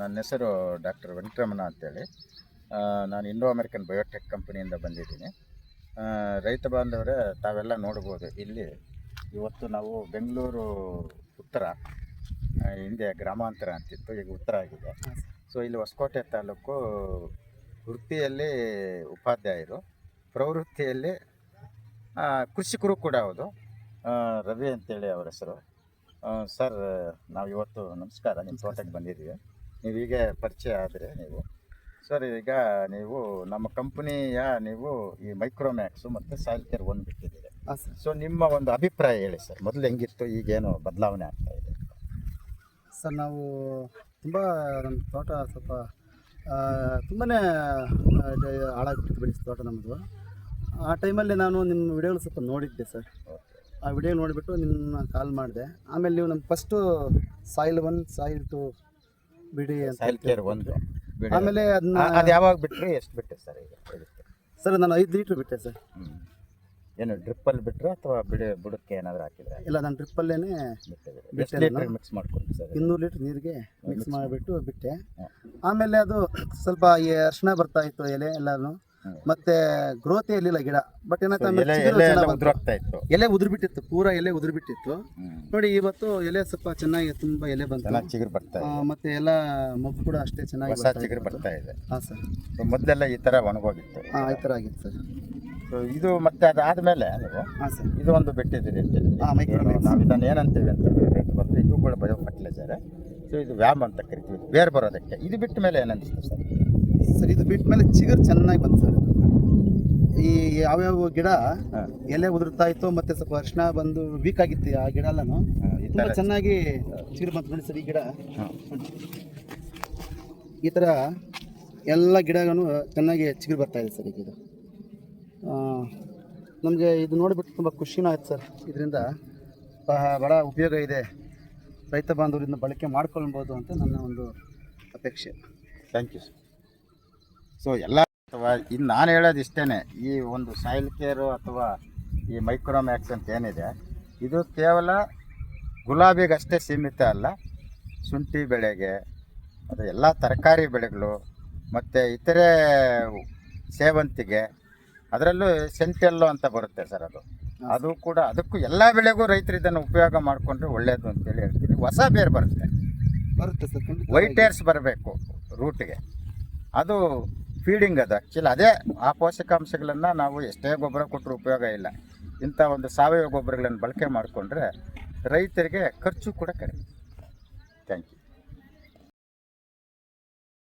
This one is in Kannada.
ನನ್ನ ಹೆಸರು ಡಾಕ್ಟರ್ ವೆಂಕಟರಮಣ ಅಂತೇಳಿ. ನಾನು ಇಂಡೋ ಅಮೆರಿಕನ್ ಬಯೋಟೆಕ್ ಕಂಪನಿಯಿಂದ ಬಂದಿದ್ದೀನಿ. ರೈತ ಬಾಂಧವರೇ, ತಾವೆಲ್ಲ ನೋಡ್ಬೋದು. ಇಲ್ಲಿ ಇವತ್ತು ನಾವು ಬೆಂಗಳೂರು ಉತ್ತರ ಹಿಂದೆ ಗ್ರಾಮಾಂತರ ಅಂತಿತ್ತು, ಈಗ ಉತ್ತರ ಆಗಿದೆ. ಸೊ ಇಲ್ಲಿ ಹೊಸಕೋಟೆ ತಾಲೂಕು ವೃತ್ತಿಯಲ್ಲಿ ಉಪಾಧ್ಯಾಯರು. ಪ್ರವೃತ್ತಿಯಲ್ಲಿ ಕೃಷಿಕರು ಕೂಡ ಹೌದು. ರವಿ ಅಂತೇಳಿ ಅವರ ಹೆಸರು. ಸರ್ ನಾವು ಇವತ್ತು ನಮಸ್ಕಾರ, ನಿಮ್ಮ ತೋಟಕ್ಕೆ ಬಂದಿದ್ದೀವಿ. ನೀವು ಹೀಗೆ ಪರಿಚಯ ಆದರೆ ನೀವು. ಸರ್ ಈಗ ನೀವು ನಮ್ಮ ಕಂಪ್ನಿಯ ನೀವು ಈ ಮೈಕ್ರೋಮ್ಯಾಕ್ಸು ಮತ್ತು ಸಾಯಿಲ್ ಕೇರ್ ಒನ್ ಬಿಟ್ಟಿದ್ದೀರಿ ಸರ್ ಸೊ ನಿಮ್ಮ ಒಂದು ಅಭಿಪ್ರಾಯ ಹೇಳಿ ಸರ್ ಮೊದಲು ಹೆಂಗಿತ್ತು ಈಗೇನು ಬದಲಾವಣೆ ಆಗ್ತಾ ಇದೆ? ಸರ್ ನಾವು ತುಂಬ ನಮ್ಮ ತೋಟ ಸ್ವಲ್ಪ ತುಂಬಾ ಹಾಳಾಗ್ಬಿಟ್ಟು ಬೆಳೆಸಿ ತೋಟ ನಮ್ಮದು ಆ ಟೈಮಲ್ಲಿ ನಾನು ನಿಮ್ಮ ವಿಡಿಯೋಗಳು ಸ್ವಲ್ಪ ನೋಡಿದ್ದೆ ಸರ್ ಆ ವಿಡಿಯೋ ನೋಡಿಬಿಟ್ಟು ನಿಮ್ಮ ಕಾಲ್ ಮಾಡಿದೆ. ಆಮೇಲೆ ನೀವು ನಮ್ಮ first soil one soil two ಬಿಡಿ ಅಂತ ಕೇರ್ ಒಂದು. ಬಿಡಿ. ಆಮೇಲೆ ಅದನ್ನ ಅದು ಯಾವಾಗ ಬಿಟ್ಟರೆ ಎಷ್ಟು ಬಿಟ್ಟೆ ಸರ್ ಈಗ ಇದಕ್ಕೆ? ಸರ್ ನಾನು ಐದು ಲೀಟ್ರ್ ಬಿಟ್ಟೆ ಸರ್. ಹ್ಮ್. ಏನು ಡ್ರಿಪ್ಪಲ್ಲಿ ಬಿಟ್ಟರೆ ಅಥವಾ ಬಿಡಿ ಬುಡಕ್ಕೆ ಏನಾದರೂ ಹಾಕಿದ್ರೆ? ಇಲ್ಲ ನಾನು ಡ್ರಿಪ್ಪಲ್ಲೇ ಬಿಟ್ಟಿದ್ದೀರಿ. ಬಿಟ್ಟೆ ಲೀಟ್ರ್ ನಾನು. ಮಿಕ್ಸ್ ಮಾಡ್ಕೊಂಡು ಸರ್? ಇನ್ನೂರು ಲೀಟ್ರ್ ನೀರಿಗೆ ಮಿಕ್ಸ್ ಮಾಡಿಬಿಟ್ಟು ಬಿಟ್ಟೆ. ಆಮೇಲೆ ಅದು ಸ್ವಲ್ಪ ಈ ಅರ್ಶಿನ ಬರ್ತಾ ಇತ್ತು ಎಲೆ ಎಲ್ಲಾನು. ಮತ್ತೆ ಗ್ರೋತ್ ಇರಲಿಲ್ಲ ಗಿಡ. ಬಟ್ ಏನಾಯ್ತ ಎಲೆ ಉದುರು ಬಿಟ್ಟಿತ್ತು ಪೂರ ಎಲೆ ಉದುರು ಬಿಟ್ಟಿತ್ತು ನೋಡಿ ಇವತ್ತು ಎಲೆ ಸ್ವಲ್ಪ ಚೆನ್ನಾಗಿ ತುಂಬಾ ಎಲೆ ಬಂತು. ಬರ್ತಾ ಮತ್ತೆ ಎಲ್ಲ ಮಬ್ಬು ಕೂಡ ಅಷ್ಟೇ ಚೆನ್ನಾಗಿ ಬರ್ತಾ ಚಿಗುರು ಬರ್ತಾ ಇದೆ. ಹಾ ಸರ್. ಮೊದಲೆಲ್ಲ ಈ ತರ ಒಣಗೋಗಿತ್ತು. ಹಾ ಈ ತರ ಆಗಿತ್ತು ಸರ್. ಇದು ಮತ್ತೆ ಅದಾದ್ಮೇಲೆ ಸರ್. ಇದು ಒಂದು ಬಿಟ್ಟಿದ್ದೀರಿ ನಾವು ಇದನ್ನ ಏನಂತೀವಿ ಅಂತ ಇದು ಕೂಡ ಬಯೋ ಫರ್ಟಿಲೈಸರ್ ಸೊ ಇದು ವ್ಯಾಮ್ ಅಂತ ಕರಿತೀವಿ. ಬೇರೆ ಬರೋದಕ್ಕೆ. ಇದು ಬಿಟ್ಟ ಮೇಲೆ ಏನಂತ ಸರ್? ಸರ್ ಇದು ಬಿಟ್ಟ ಮೇಲೆ ಚಿಗುರು ಚೆನ್ನಾಗಿ ಬಂತು ಸರ್. ಈ ಯಾವ್ಯಾವ ಗಿಡ. ಎಲೆ ಉದುರ್ತಾ ಇತ್ತು ಮತ್ತೆ ಸ್ವಲ್ಪ ಅರ್ಶನ ಬಂದು ವೀಕ್ ಆಗಿತ್ತು ಆ ಗಿಡ ಎಲ್ಲಾನು ತುಂಬಾ ಚೆನ್ನಾಗಿ ಚಿಗುರು ಬಂತು ನೋಡಿ ಸರ್ ಈ ಗಿಡ. ಈ ಥರ ಎಲ್ಲ ಗಿಡಗಳು ಚೆನ್ನಾಗಿ ಚಿಗುರು ಬರ್ತಾ ಇದೆ ಸರ್ ಈಗ ಇದು. ನಮಗೆ ಇದು ನೋಡಿಬಿಟ್ಟು ತುಂಬ ಖುಷಿನೂ ಆಯ್ತು ಸರ್. ಇದರಿಂದ ಬಹಳ ಉಪಯೋಗ ಇದೆ. ರೈತ ಬಾಂಧವರಿಂದ ಬಳಕೆ ಮಾಡ್ಕೊಳ್ಬೋದು ಅಂತ ನನ್ನ ಒಂದು ಅಪೇಕ್ಷೆ. ಥ್ಯಾಂಕ್ ಯು ಸರ್ ಸೊ ಎಲ್ಲ ಅಥವಾ ಇನ್ನು ನಾನು ಹೇಳೋದು ಇಷ್ಟೇ ಈ ಒಂದು ಸಾಯಿಲ್ ಕೇರು ಅಥವಾ ಈ ಮೈಕ್ರೋಮ್ಯಾಕ್ಸ್ ಅಂತ ಏನಿದೆ ಇದು ಕೇವಲ ಗುಲಾಬಿಗಷ್ಟೇ ಸೀಮಿತ ಅಲ್ಲ. ಶುಂಠಿ ಬೆಳೆಗೆ ಅದು ಎಲ್ಲ ತರಕಾರಿ ಬೆಳೆಗಳು ಮತ್ತು ಇತರೆ ಸೇವಂತಿಗೆ ಅದರಲ್ಲೂ ಸೆಂಟೆಲ್ಲೋ ಅಂತ ಬರುತ್ತೆ ಸರ್ ಅದು. ಅದು ಕೂಡ ಅದಕ್ಕೂ ಎಲ್ಲ ಬೆಳೆಗೂ ರೈತರು ಇದನ್ನು ಉಪಯೋಗ ಮಾಡಿಕೊಂಡ್ರೆ ಒಳ್ಳೆಯದು ಅಂತೇಳಿ ಹೇಳ್ತೀನಿ. ಹೊಸ ಬೇರು ಬರುತ್ತೆ. ಬರುತ್ತೆ ಸರ್ ವೈಟ್ ಏರ್ಸ್ ಬರಬೇಕು ರೂಟ್ಗೆ ಅದು ಫೀಡಿಂಗ್ ಅದು. ಆ್ಯಕ್ಚುಲಿ ಅದೇ ಆ ಪೋಷಕಾಂಶಗಳನ್ನು ನಾವು ಎಷ್ಟೇ ಗೊಬ್ಬರ ಕೊಟ್ಟರು ಉಪಯೋಗ ಇಲ್ಲ. ಇಂಥ ಒಂದು ಸಾವಯವ ಗೊಬ್ಬರಗಳನ್ನು ಬಳಕೆ ಮಾಡಿಕೊಂಡ್ರೆ ರೈತರಿಗೆ ಖರ್ಚು ಕೂಡ ಕಡಿಮೆ. Thank you